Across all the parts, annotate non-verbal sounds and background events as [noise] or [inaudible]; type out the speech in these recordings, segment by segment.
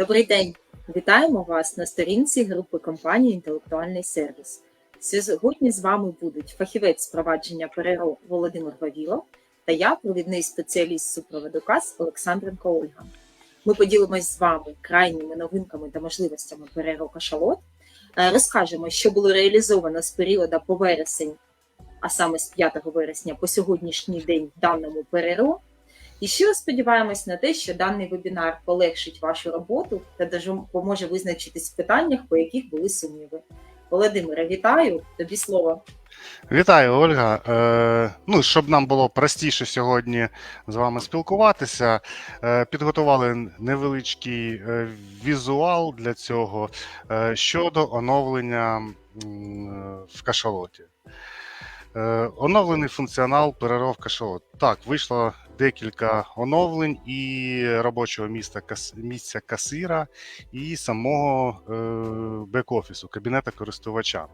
Добрий день! Вітаємо вас на сторінці групи компанії Інтелектуальний сервіс. Сьогодні з вами будуть фахівець провадження ПРО Володимир Вавілов та я, провідний спеціаліст супроводу КАС Олександренко Ольга. Ми поділимось з вами крайніми новинками та можливостями ПРО Кашалот, Е, розкажемо, що було реалізовано з періоду по вересень, а саме з 5 вересня по сьогоднішній день в даному ПРО. І ще сподіваємось на те, що даний вебінар полегшить вашу роботу та допоможе визначитись в питаннях, по яких були сумніви. Володимире, вітаю! Тобі слово. Вітаю, Ольга. Е, ну, щоб нам було простіше сьогодні з вами спілкуватися, е, підготували невеличкий е, візуал для цього е, щодо оновлення в кашалоті. Е, оновлений функціонал переров кашалот. Так, вийшло декілька оновлень і робочого місця, місця касира, і самого е, бек-офісу, кабінета користувача.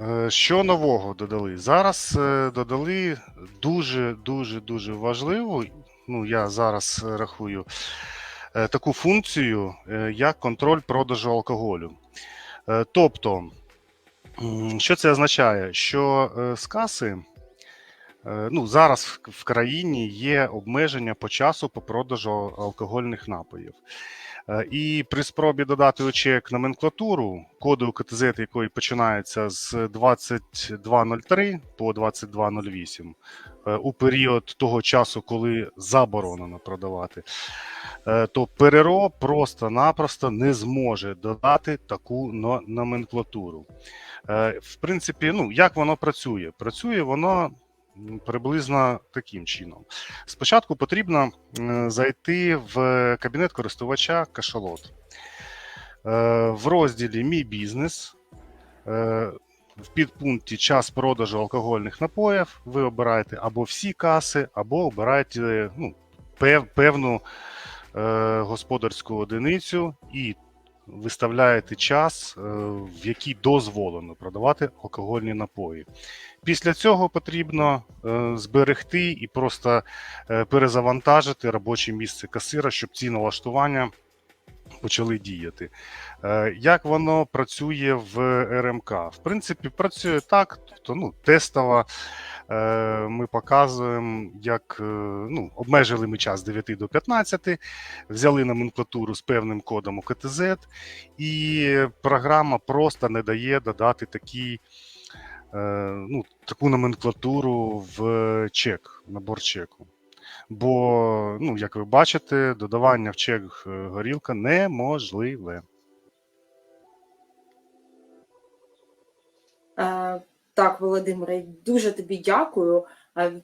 Е, Що нового додали? Зараз е, додали дуже дуже важливу. Ну, я зараз рахую е, таку функцію, як контроль продажу алкоголю. Тобто, що це означає? Що е, з каси е, ну, зараз в- в країні є обмеження по часу по продажу алкогольних напоїв. Е, І при спробі додати у чек номенклатуру, коди УКТЗ, якої починаються з 22.03 по 22.08, е, у період того часу, коли заборонено продавати, е, то ПРРО просто-напросто не зможе додати таку номенклатуру. В принципі, ну як воно працює? Працює воно приблизно таким чином. Спочатку потрібно е, зайти в кабінет користувача кашалот. Е, В розділі Мій бізнес. е, В підпункті час продажу алкогольних напоїв ви обираєте або всі каси, або обираєте ну, пев- певну господарську одиницю і виставляєте час, е, в який дозволено продавати алкогольні напої. Після цього потрібно е, зберегти і просто е, перезавантажити робоче місце касира, щоб ці налаштування почали діяти. Е, Як воно працює в РМК? В принципі, працює так, тобто ну, тестово. е, Ми показуємо, як е, ну, обмежили ми час з 9 до 15, взяли номенклатуру з певним кодом УКТЗ, і програма просто не дає додати такі, ну, таку номенклатуру в чек, набор чеку. Бо, ну, як ви бачите, додавання в чек е, горілка неможливе. Е, Так, Володимире, дуже тобі дякую. Е,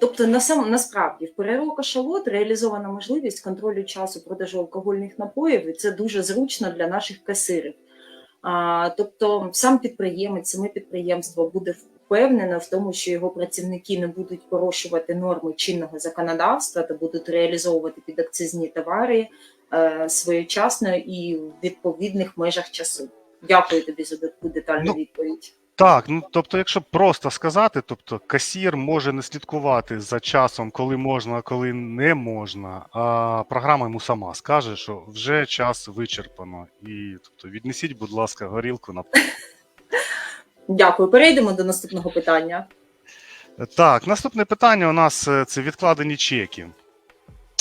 Тобто, на сам насправді в ПРО Кашалот реалізована можливість контролю часу продажу алкогольних напоїв, і це дуже зручно для наших касирів. Тобто, сам підприємець, саме підприємство буде впевнено в тому, що його працівники не будуть порушувати норми чинного законодавства та будуть реалізовувати підакцизні товари е, своєчасно і в відповідних межах часу. Дякую тобі за таку детальну Ну, відповідь. Так, ну тобто, якщо просто сказати, тобто касір може не слідкувати за часом, коли можна, а коли не можна, а програма йому сама скаже, що вже час вичерпано. І тобто віднесіть, будь ласка, горілку на [laughs] Дякую. Перейдемо до наступного питання. так. Наступне питання у нас е, це відкладені чеки.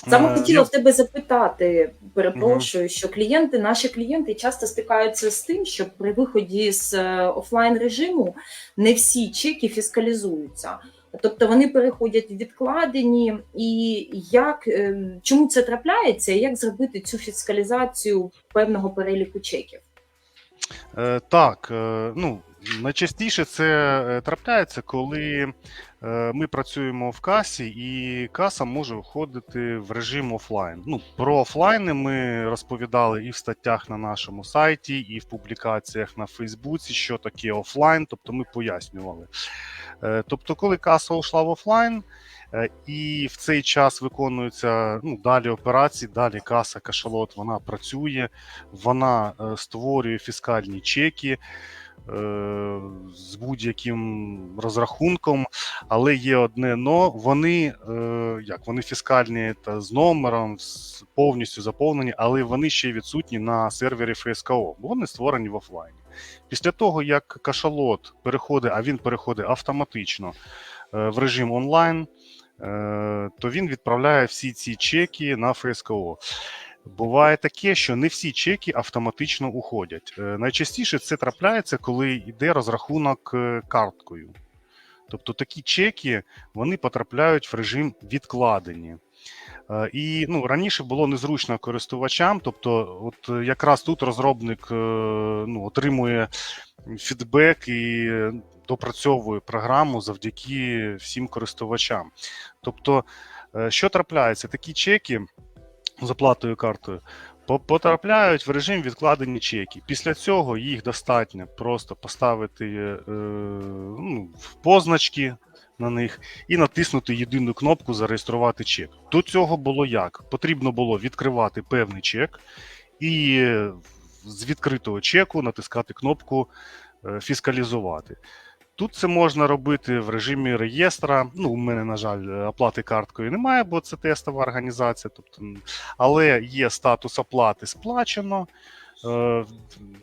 Саме Е, хотіла в тебе запитати, перепрошую, що клієнти, наші клієнти часто стикаються з тим, що при виході з е, офлайн режиму не всі чеки фіскалізуються. Тобто вони переходять відкладені, і як е, чому це трапляється, і як зробити цю фіскалізацію певного переліку чеків? Е, Так, е, ну найчастіше це е, трапляється, коли е, ми працюємо в касі, і каса може виходити в режим офлайн. Ну, про офлайни ми розповідали і в статтях на нашому сайті, і в публікаціях на Фейсбуці, що таке офлайн, тобто ми пояснювали. Е, Тобто, коли каса ушла в офлайн, і в цей час виконуються ну, далі операції, далі каса, кашалот, вона працює, вона створює фіскальні чеки. Е, з будь-яким розрахунком, але є одне но. Вони е, як вони фіскальні та з номером, повністю заповнені, але вони ще відсутні на сервері ФСКО, бо вони створені в офлайні. Після того, як кашалот переходить, а він переходить автоматично е, в режим онлайн, то він відправляє всі ці чеки на ФСКО. Буває таке, що не всі чеки автоматично уходять. Е, Найчастіше це трапляється, коли йде розрахунок е, карткою. Тобто такі чеки вони потрапляють в режим відкладені. Е, І ну, раніше було незручно користувачам. Тобто, от якраз тут розробник ну, отримує фідбек і допрацьовує програму завдяки всім користувачам. Тобто, що трапляється? Такі чеки з оплатою картою потрапляють в режим відкладені чеки. Після цього їх достатньо просто поставити е, ну, в позначки на них і натиснути єдину кнопку Зареєструвати чек. До цього було як? Потрібно було відкривати певний чек і е, з відкритого чеку натискати кнопку е, Фіскалізувати. Тут це можна робити в режимі реєстра. Ну, у мене, на жаль, оплати карткою немає, бо це тестова організація. Тобто, але є статус оплати сплачено. е,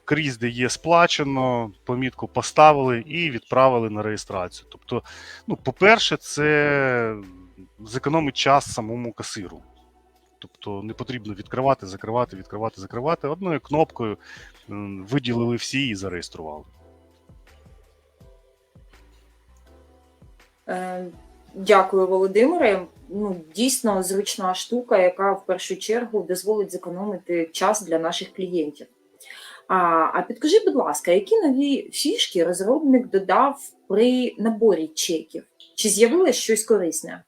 Крізь, де є сплачено, помітку поставили і відправили на реєстрацію. Тобто, ну, по-перше, це зекономить час самому касиру. Тобто не потрібно відкривати, закривати, відкривати, закривати. Одною кнопкою виділили всі і зареєстрували. Дякую, Володимире. Ну, дійсно зручна штука, яка в першу чергу дозволить зекономити час для наших клієнтів. А, а підкажи, будь ласка, які нові фішки розробник додав при наборі чеків? Чи з'явилось щось корисне?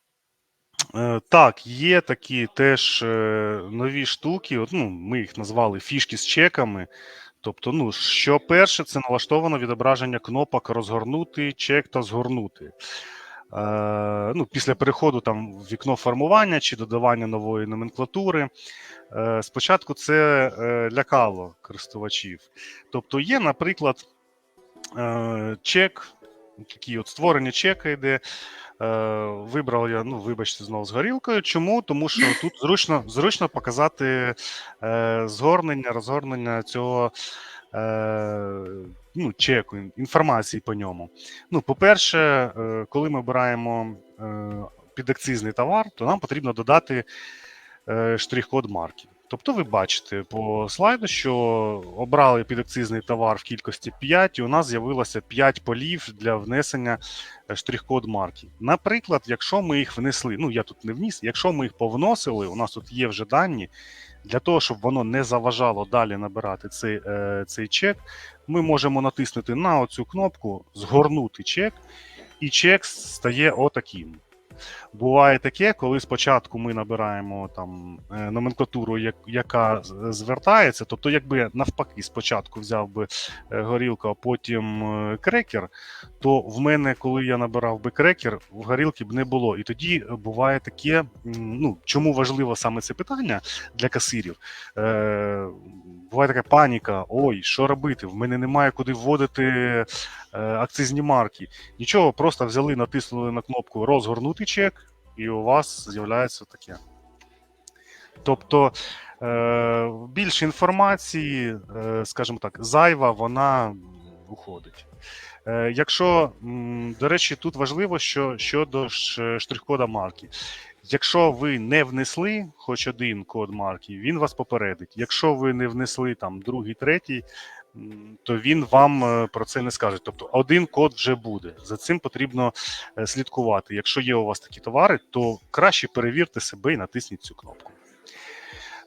Е, Так, є такі теж е, нові штуки. Ну, ми їх назвали фішки з чеками. Тобто, ну, що перше, це налаштовано відображення кнопок розгорнути чек та згорнути. Е, ну, після переходу там в вікно формування чи додавання нової номенклатури. Е, спочатку це е, лякало користувачів. Тобто, є, наприклад, чек, такий от створення чека йде. Вибрав я, ну, вибачте, знову з горілкою. Чому? Тому що тут зручно, зручно показати згорнення, розгорнення цього ну, чеку, інформації по ньому. Ну, по-перше, е, коли ми обираємо е, підакцизний товар, то нам потрібно додати е, штрих-код марки. Тобто ви бачите по слайду, що обрали підакцизний товар в кількості 5, і у нас з'явилося 5 полів для внесення штрих-код марки. Наприклад, якщо ми їх внесли, ну я тут не вніс, якщо ми їх повносили, у нас тут є вже дані. Для того, щоб воно не заважало далі набирати цей, цей чек, ми можемо натиснути на оцю кнопку Згорнути чек, і чек стає отаким. Буває таке, коли спочатку ми набираємо там е, номенклатуру, яка звертається, тобто, якби навпаки, спочатку взяв би е, горілку, а потім е, крекер, то в мене, коли я набирав би крекер, в горілки б не було. І тоді буває таке. Ну чому важливо саме це питання для касирів? Буває така паніка: ой, що робити? В мене немає куди вводити акцизні марки. Нічого, просто взяли, натиснули на кнопку розгорнути чек, і у вас з'являється таке. Тобто е, більше інформації, е, скажімо так, зайва, вона уходить. Е, якщо, до речі, тут важливо, що щодо штрих-кода марки. Якщо ви не внесли хоч один код марки, він вас попередить. Якщо ви не внесли там другий, третій, то він вам е, про це не скаже. Тобто один код вже буде. За цим потрібно е, слідкувати. Якщо є у вас такі товари, то краще перевірте себе і натисніть цю кнопку.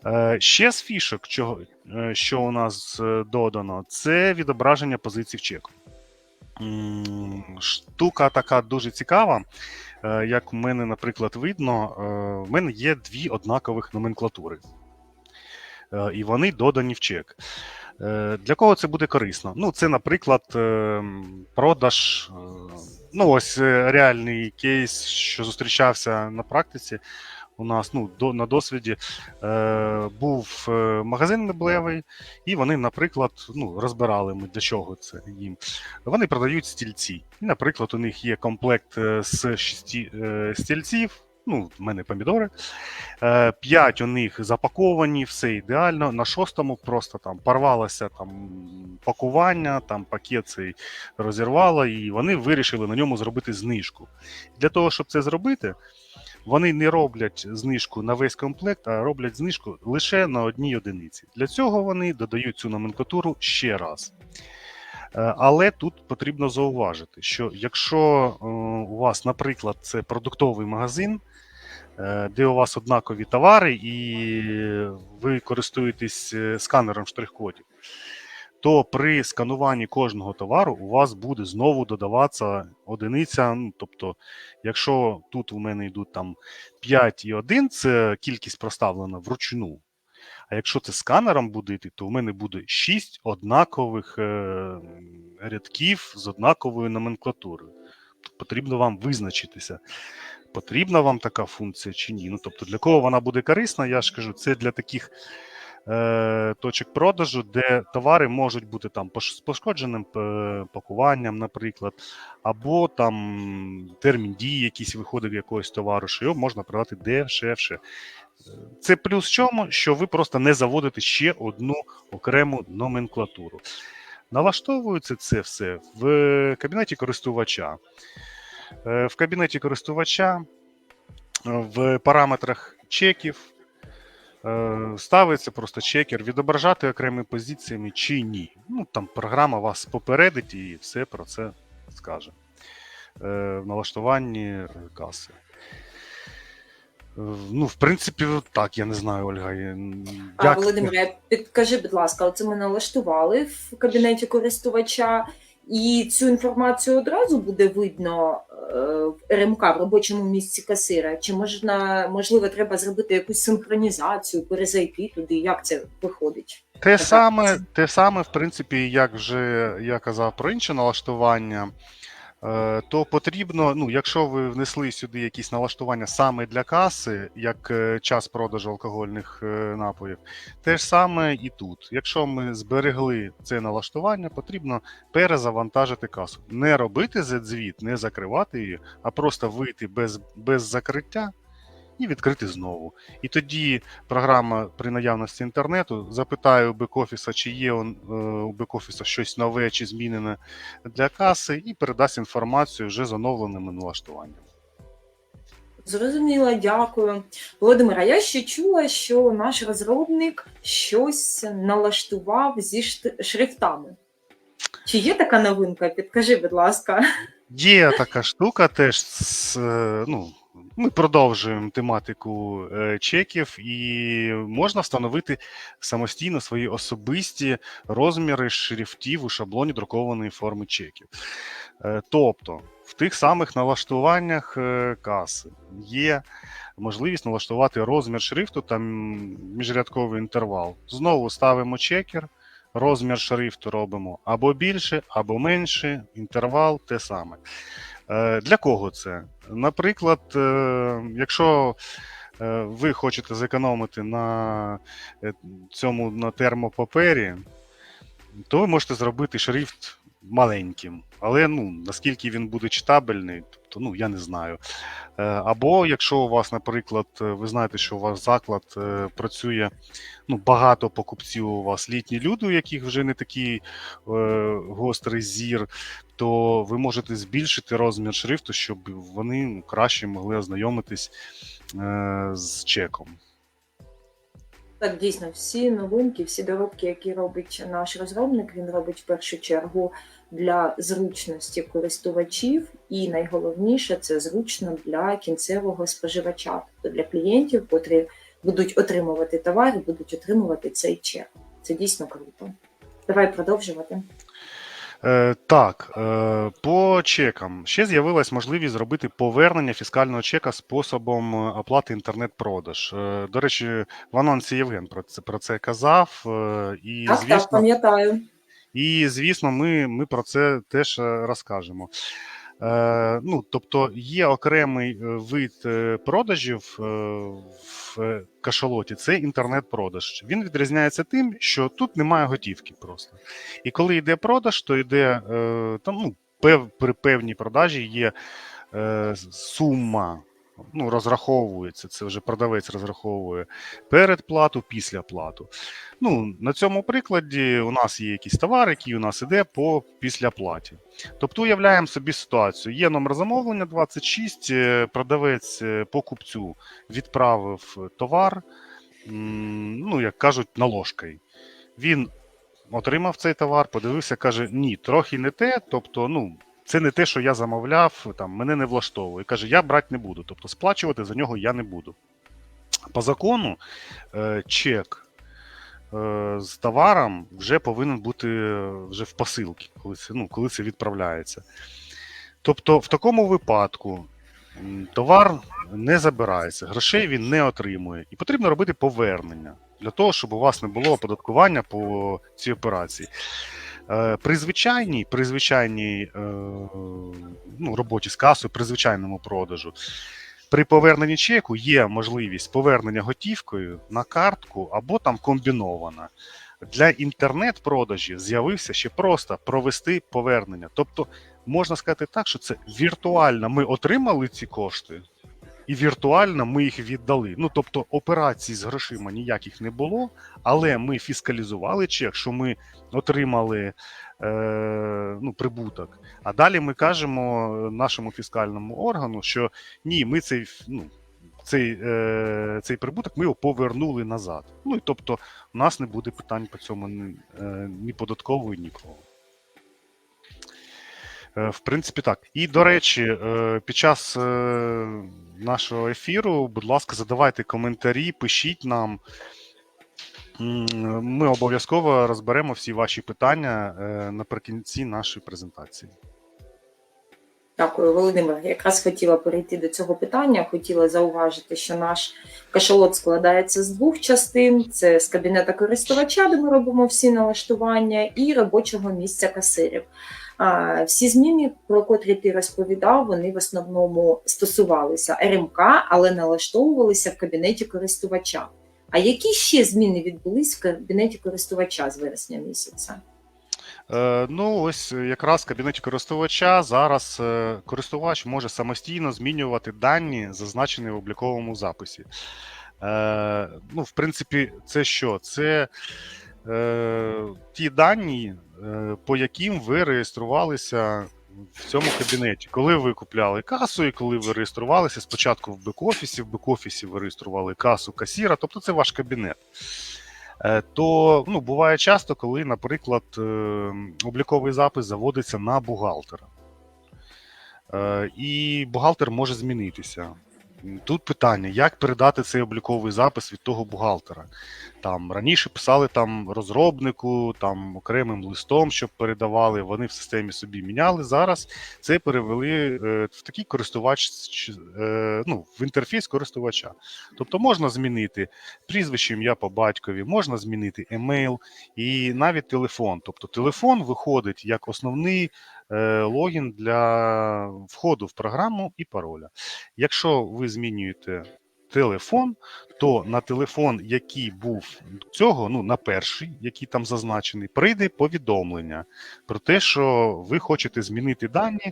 Е, Ще з фішок, що у нас додано, це відображення позицій в чеку. Штука така дуже цікава. Як в мене, наприклад, видно, в мене є дві однакових номенклатури. І вони додані в чек. Е, Для кого це буде корисно? Ну, це, наприклад, е, продаж. е, Ну, ось реальний кейс, що зустрічався на практиці. у нас ну, до, на досвіді був магазин меблевий, і вони, наприклад, ну, розбирали ми для чого це їм. Вони продають стільці. І, наприклад, у них є комплект з шісті е, стільців. Ну, в мене помідори. Е, П'ять у них запаковані, все ідеально. На шостому просто там порвалося там пакування, там пакет цей розірвало, і вони вирішили на ньому зробити знижку. Для того, щоб це зробити, вони не роблять знижку на весь комплект, а роблять знижку лише на одній одиниці. Для цього вони додають цю номенклатуру ще раз. Е, Але тут потрібно зауважити, що якщо е, у вас, наприклад, це продуктовий магазин, де у вас однакові товари, і ви користуєтесь е, сканером штрих-кодів, то при скануванні кожного товару у вас буде знову додаватися одиниця. Ну, тобто, якщо тут у мене йдуть там 5 і 1, це кількість проставлена вручну. А якщо це сканером буде то в мене буде 6 однакових е, рядків з однаковою номенклатурою. Тобто Потрібно вам визначитися, потрібна вам така функція чи ні. Ну, тобто, для кого вона буде корисна, я ж кажу, це для таких е, точок продажу, де товари можуть бути там з пошкодженим е, пакуванням, наприклад, або там термін дії якийсь виходить якогось товару, що його можна продати дешевше. Це плюс в чому, що ви просто не заводите ще одну окрему номенклатуру. Налаштовується це все в кабінеті користувача. Е, В кабінеті користувача е, в параметрах чеків е, ставиться просто чекер, відображати окремими позиціями чи ні. Ну, там програма вас попередить і все про це скаже в налаштуванні каси. Ну, в принципі, так, я не знаю, Ольга. я- А, Володимире, підкажи, будь ласка, оце ми налаштували в кабінеті користувача, і цю інформацію одразу буде видно е, в РМК в робочому місці касира? Чи можна, можливо, треба зробити якусь синхронізацію, перезайти туди? Як це виходить? Те так, саме, це... те саме, в принципі, як вже я казав про інше налаштування, то потрібно, ну, якщо ви внесли сюди якісь налаштування саме для каси, як е, час продажу алкогольних е, напоїв, те ж саме і тут. Якщо ми зберегли це налаштування, потрібно перезавантажити касу. Не робити за звіт, не закривати її, а просто вийти без, без закриття. І відкрити знову. І тоді програма при наявності інтернету запитає у бек-офіса, чи є он, е, у бек-офіса щось нове чи змінене для каси, і передасть інформацію вже з оновленими налаштуваннями. Зрозуміла, дякую. Володимира, я ще чула, що наш розробник щось налаштував зі шрифтами. Чи є така новинка? Підкажи, будь ласка. Є така штука теж. е, Ну, ми продовжуємо тематику е, чеків, і можна встановити самостійно свої особисті розміри шрифтів у шаблоні друкованої форми чеків. Е, Тобто, в тих самих налаштуваннях е, каси є можливість налаштувати розмір шрифту та міжрядковий інтервал. Знову ставимо чекер. Розмір шрифту робимо або більше, або менше, інтервал те саме. Е, Для кого це? Наприклад, е, якщо е, ви хочете зекономити на цьому на термопапері, то ви можете зробити шрифт маленьким. Але ну, наскільки він буде читабельний, тобто, ну, я не знаю. Е, Або якщо у вас, наприклад, е, ви знаєте, що у вас заклад е, працює ну, багато покупців у вас літні люди, у яких вже не такий гострий зір, то ви можете збільшити розмір шрифту, щоб вони краще могли ознайомитись з чеком. Так, дійсно, всі новинки, всі доробки, які робить наш розробник, він робить в першу чергу для зручності користувачів, і найголовніше це зручно для кінцевого споживача, тобто для клієнтів, котрі будуть отримувати товар і будуть отримувати цей чек. Це дійсно круто. Давай продовжувати. Е, так, е, по чекам ще з'явилась можливість зробити повернення фіскального чека способом е, оплати інтернет-продаж. Е, до речі, в анонсі Євген про це, про це казав. Е, і, Так, звісно, так, пам'ятаю. І, звісно, ми, ми про це теж е, розкажемо. Е, ну, тобто є окремий е, вид е, продажів в кашалоті, це інтернет-продаж. Він відрізняється тим, що тут немає готівки просто. І коли йде продаж, то йде там, ну, при певній продажі є е, сума. Ну, розраховується, це вже продавець розраховує передплату, післяплату. Ну, на цьому прикладі у нас є якийсь товар, який у нас іде по післяплаті. Тобто уявляємо собі ситуацію. Є номер замовлення 26, е, продавець е, покупцю відправив товар, ну, як кажуть, наложкою. Він отримав цей товар, подивився, каже: ні, трохи не те. Тобто, ну, це не те, що я замовляв, там, мене не влаштовує. Каже, я брати не буду. Тобто сплачувати за нього я не буду. По закону, е, чек е, з товаром вже повинен бути е, вже в посилці, коли це, ну, коли це відправляється. Тобто, в такому випадку товар не забирається, грошей він не отримує, і потрібно робити повернення для того, щоб у вас не було оподаткування по цій операції. Е, При звичайній, при звичайній е, ну, роботі з касою, при звичайному продажу, при поверненні чеку є можливість повернення готівкою на картку або там комбінована. Для інтернет-продажів з'явився ще просто провести повернення. Тобто, можна сказати так, що це віртуально ми отримали ці кошти, і віртуально ми їх віддали. Ну тобто операцій з грошима ніяких не було, але ми фіскалізували чек, що ми отримали е, ну, прибуток. А далі ми кажемо нашому фіскальному органу, що ні, ми цей, ну, цей, е, цей прибуток ми його повернули назад. Ну і тобто, у нас не буде питань по цьому ні, е, ні податкової, нікого. Е, В принципі, так. І до речі, е, під час нашого ефіру, будь ласка, задавайте коментарі, пишіть нам. Ми обов'язково розберемо всі ваші питання е, наприкінці нашої презентації. Дякую, Володимир. Якраз хотіла перейти до цього питання. Хотіла зауважити, що наш кашалот складається з двох частин: це з кабінета користувача, де ми робимо всі налаштування, і робочого місця касирів. Всі зміни, про котрі ти розповідав, вони в основному стосувалися РМК, але налаштовувалися в кабінеті користувача. А які ще зміни відбулись в кабінеті користувача з вересня місяця? Е, Ну, ось якраз в кабінеті користувача зараз е, користувач може самостійно змінювати дані, зазначені в обліковому записі. Е, Ну, в принципі, це що? Це ті дані, по яким ви реєструвалися в цьому кабінеті. Коли ви купляли касу, і коли ви реєструвалися спочатку в бек-офісі, в бек-офісі ви реєстрували касу касіра, тобто це ваш кабінет. Е, То ну, буває часто, коли, наприклад, е, обліковий запис заводиться на бухгалтера. Е, І бухгалтер може змінитися. Тут питання, як передати цей обліковий запис від того бухгалтера. Там раніше писали там розробнику, там окремим листом, щоб передавали. Вони в системі собі міняли. Зараз це перевели е, в такий користувач, е, ну, в інтерфейс користувача. Тобто можна змінити прізвище, ім'я по батькові, можна змінити емейл і навіть телефон. Тобто телефон виходить як основний логін для входу в програму і пароля. Якщо ви змінюєте телефон, то на телефон, який був до цього, ну на перший, який там зазначений, прийде повідомлення про те, що ви хочете змінити дані.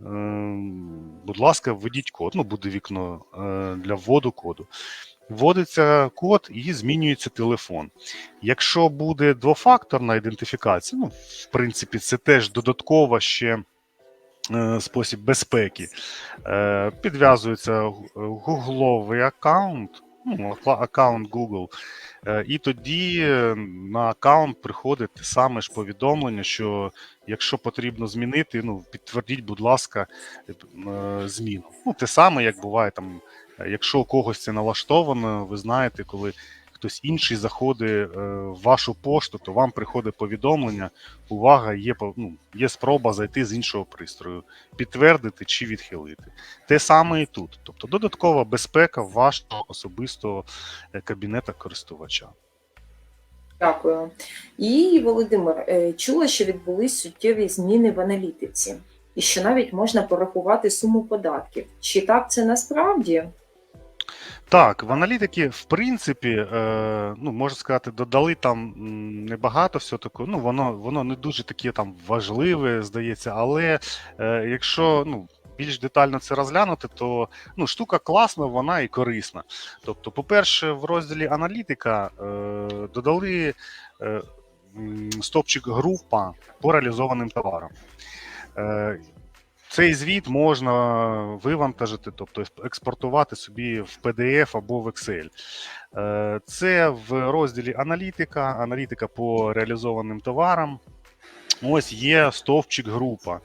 Ем, Будь ласка, введіть код. Ну, буде вікно е, для вводу коду. Вводиться код і змінюється телефон. Якщо буде двофакторна ідентифікація, ну, в принципі, це теж додаткова ще е, спосіб безпеки. Е, Підв'язується гугловий аккаунт, ну, аккаунт Google, е, і тоді на аккаунт приходить те саме ж повідомлення, що якщо потрібно змінити, ну, підтвердіть, будь ласка, зміну. Ну, те саме, як буває там, якщо у когось це налаштовано, ви знаєте, коли хтось інший заходить е, в вашу пошту, то вам приходить повідомлення. Увага, є ну, є спроба зайти з іншого пристрою, підтвердити чи відхилити. Те саме і тут. Тобто додаткова безпека вашого особистого е, кабінета користувача. Дякую. І Володимир, е, чула, що відбулись суттєві зміни в аналітиці. і що навіть можна порахувати суму податків. Чи так це насправді? Так, в аналітики, в принципі, е, ну можна сказати, додали там небагато всього такого. Ну, воно воно не дуже таке там важливе, здається, але е, якщо ну, більш детально це розглянути, то ну, штука класна, вона і корисна. Тобто, по-перше, в розділі аналітика е, додали е, стопчик група по реалізованим товарам. Е, цей звіт можна вивантажити, тобто експортувати собі в PDF або в Excel. Е, Це в розділі аналітика, аналітика по реалізованим товарам. Ось є стовпчик група.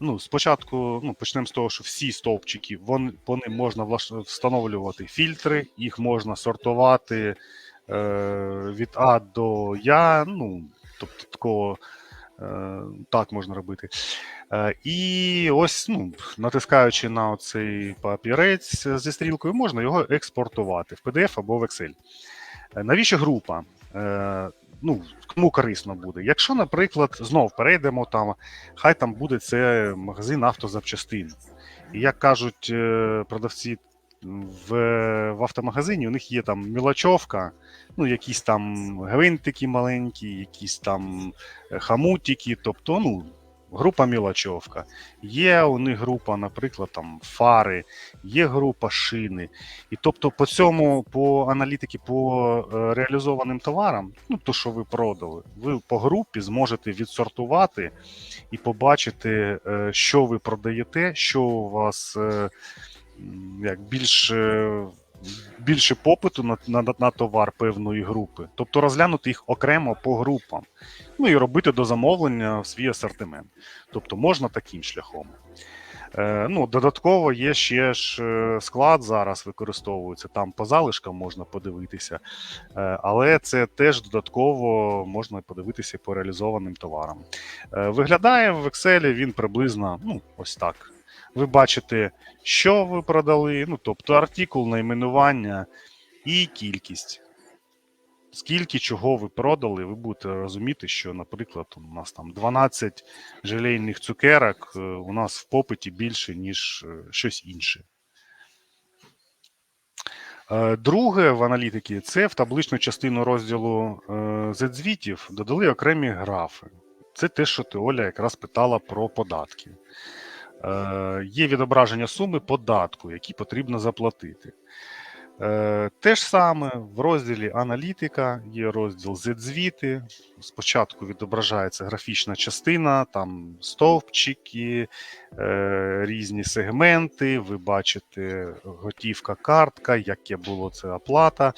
Ну, спочатку ну, почнемо з того, що всі стовпчики вони, по ним можна встановлювати фільтри, їх можна сортувати е, від А до Я. Ну, тобто такого так можна робити. Е, І ось, ну, натискаючи на цей папірець зі стрілкою, можна його експортувати в PDF або в Excel. Е, Навіщо група? Е, Ну, кому корисно буде. Якщо, наприклад, знов перейдемо там, хай там буде це магазин автозапчастин. І як кажуть е, продавці в, в автомагазині, у них є там мілочовка, ну, якісь там гвинтики маленькі, якісь там е, хамутики, тобто, ну, група мілочовка. Є у них група, наприклад, там фари, є група шини. І тобто по цьому, по аналітики, по е, реалізованим товарам, ну то, що ви продали, ви по групі зможете відсортувати і побачити, е, що ви продаєте, що у вас як більше. Більше попиту на, на, на товар певної групи, тобто розглянути їх окремо по групам, ну і робити до замовлення в свій асортимент. Тобто можна таким шляхом. Е, ну, додатково є ще ж е, склад зараз використовується, там по залишкам можна подивитися, е, але це теж додатково можна подивитися по реалізованим товарам. Е, виглядає в Excel він приблизно ну, ось так. Ви бачите, що ви продали, ну, тобто артикул, найменування і кількість. Скільки чого ви продали, ви будете розуміти, що, наприклад, у нас там 12 желейних цукерок, е, у нас в попиті більше, ніж е, щось інше. Е, Друге в аналітиці це в табличну частину розділу Z-звітів додали окремі графи. Це те, що Оля якраз питала про податки. Е, Є відображення суми податку, які потрібно заплатити. Е, Те ж саме в розділі аналітика є розділ Z-звіти. Спочатку відображається графічна частина, там стовпчики, е, різні сегменти. Ви бачите готівка, картка, яке було це оплата.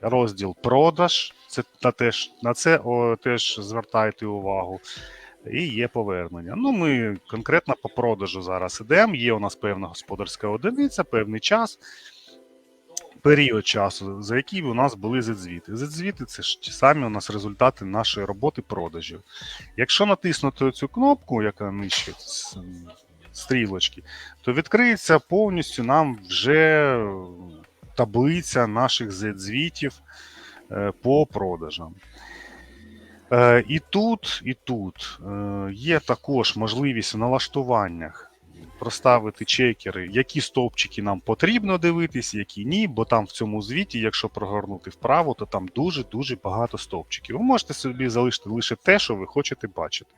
Розділ продаж. Це на, теж, на це о, теж звертайте увагу. І є повернення. Ну, ми конкретно по продажу зараз ідемо. Є у нас певна господарська одиниця, певний час період часу, за який у нас були зедзвіти. Зедзвіти це ж ті самі у нас результати нашої роботи продажів. Якщо натиснути цю кнопку, яка нижче стрілочки, то відкриється повністю нам вже таблиця наших зедзвітів е, по продажам. Е, І тут, і тут е, є також можливість в налаштуваннях проставити чекери, які стовпчики нам потрібно дивитись, які ні, бо там в цьому звіті, якщо прогорнути вправо, то там дуже-дуже багато стовпчиків. Ви можете собі залишити лише те, що ви хочете бачити.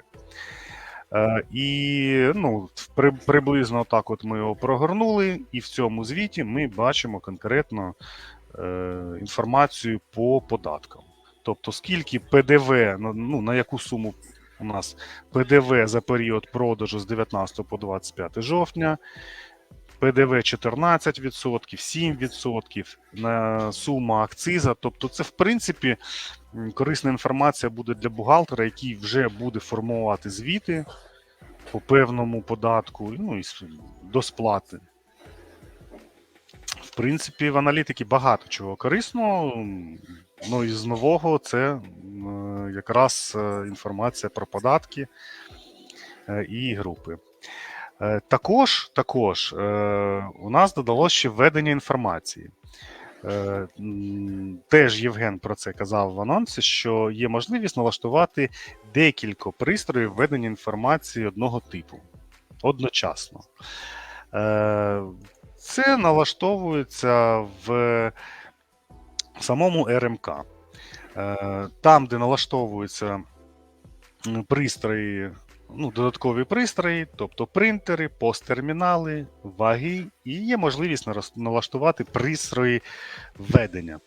Е, і ну, при, приблизно так от ми його прогорнули, і в цьому звіті ми бачимо конкретно інформацію по податкам. Тобто, скільки ПДВ, ну, на яку суму у нас ПДВ за період продажу з 19 по 25 жовтня, ПДВ 14%, 7%, на сума акциза. Тобто, це в принципі корисна інформація буде для бухгалтера, який вже буде формувати звіти по певному податку, ну і до сплати. В принципі, в аналітики багато чого корисного. Ну і з нового це якраз е, інформація про податки е, і групи. Е, Також, також е, у нас додалося ще введення інформації. Е, Теж Євген про це казав в анонсі, що є можливість налаштувати декілька пристроїв введення інформації одного типу. одночасно. Е, Це налаштовується в самому РМК. Е, Там, де налаштовуються пристрої, ну, додаткові пристрої, тобто принтери, посттермінали, ваги, і є можливість налаштувати пристрої введення.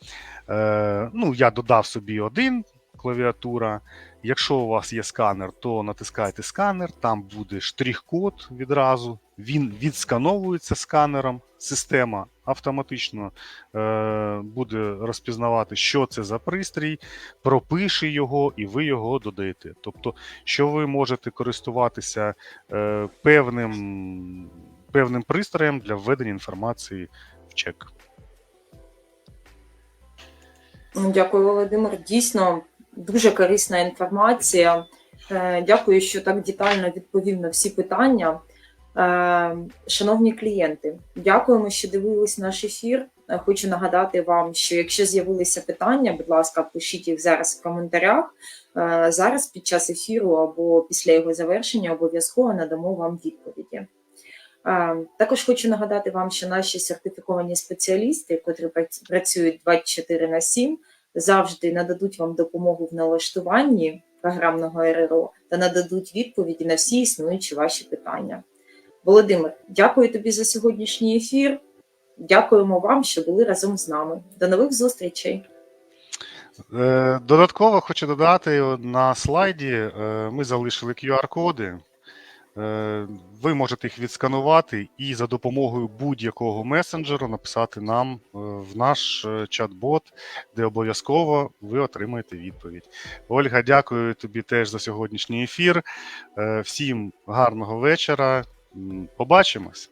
Е, ну, я додав собі один клавіатура. Якщо у вас є сканер, то натискайте сканер, там буде штрих-код відразу. Він відскановується сканером. Система автоматично е, буде розпізнавати, що це за пристрій, пропише його, і ви його додаєте. Тобто, що ви можете користуватися е, певним, певним пристроєм для введення інформації в чек. Дякую, Володимир. Дійсно дуже корисна інформація. Е, Дякую, що так детально відповів на всі питання. Е, Шановні клієнти, дякуємо, що дивились наш ефір. Е, Хочу нагадати вам, що якщо з'явилися питання, будь ласка, пишіть їх зараз в коментарях. Е, Зараз під час ефіру або після його завершення обов'язково надамо вам відповіді. Також хочу нагадати вам, що наші сертифіковані спеціалісти, котрі працюють 24 на 7, завжди нададуть вам допомогу в налаштуванні програмного РРО та нададуть відповіді на всі існуючі ваші питання. Володимир, дякую тобі за сьогоднішній ефір. Дякуємо вам, що були разом з нами. До нових зустрічей. Е, Додатково хочу додати на слайді. е, Ми залишили QR-коди. Е, Ви можете їх відсканувати і за допомогою будь-якого месенджеру написати нам в наш чат-бот, де обов'язково ви отримаєте відповідь. Ольга, дякую тобі теж за сьогоднішній ефір. Всім гарного вечора. Побачимось.